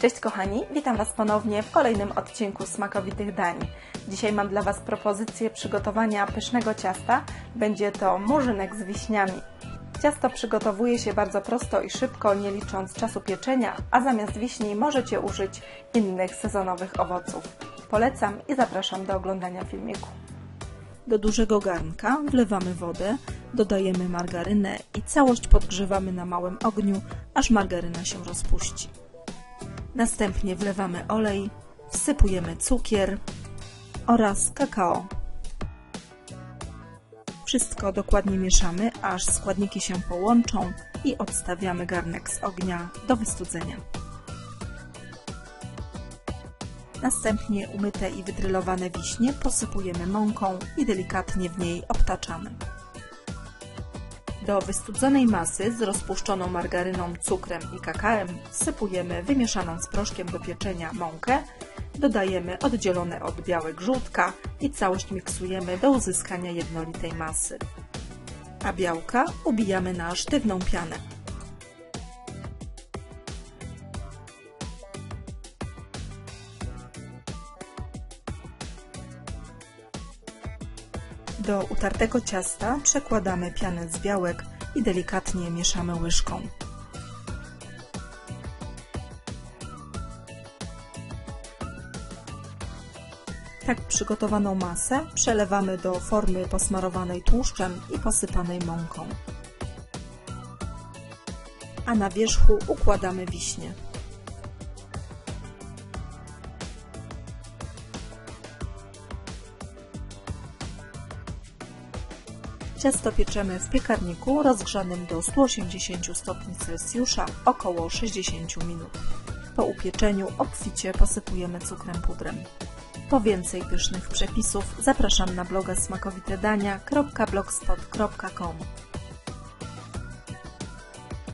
Cześć kochani, witam Was ponownie w kolejnym odcinku smakowitych dań. Dzisiaj mam dla Was propozycję przygotowania pysznego ciasta. Będzie to murzynek z wiśniami. Ciasto przygotowuje się bardzo prosto i szybko, nie licząc czasu pieczenia, a zamiast wiśni możecie użyć innych sezonowych owoców. Polecam i zapraszam do oglądania filmiku. Do dużego garnka wlewamy wodę, dodajemy margarynę i całość podgrzewamy na małym ogniu, aż margaryna się rozpuści. Następnie wlewamy olej, wsypujemy cukier oraz kakao. Wszystko dokładnie mieszamy, aż składniki się połączą i odstawiamy garnek z ognia do wystudzenia. Następnie umyte i wydrylowane wiśnie posypujemy mąką i delikatnie w niej obtaczamy. Do wystudzonej masy z rozpuszczoną margaryną, cukrem i kakałem sypujemy wymieszaną z proszkiem do pieczenia mąkę, dodajemy oddzielone od białek żółtka i całość miksujemy do uzyskania jednolitej masy. A białka ubijamy na sztywną pianę. Do utartego ciasta przekładamy pianę z białek i delikatnie mieszamy łyżką. Tak przygotowaną masę przelewamy do formy posmarowanej tłuszczem i posypanej mąką. A na wierzchu układamy wiśnie. Ciasto pieczemy w piekarniku rozgrzanym do 180 stopni Celsjusza około 60 minut. Po upieczeniu obficie posypujemy cukrem pudrem. Po więcej pysznych przepisów zapraszam na bloga smakowitedania.blogspot.com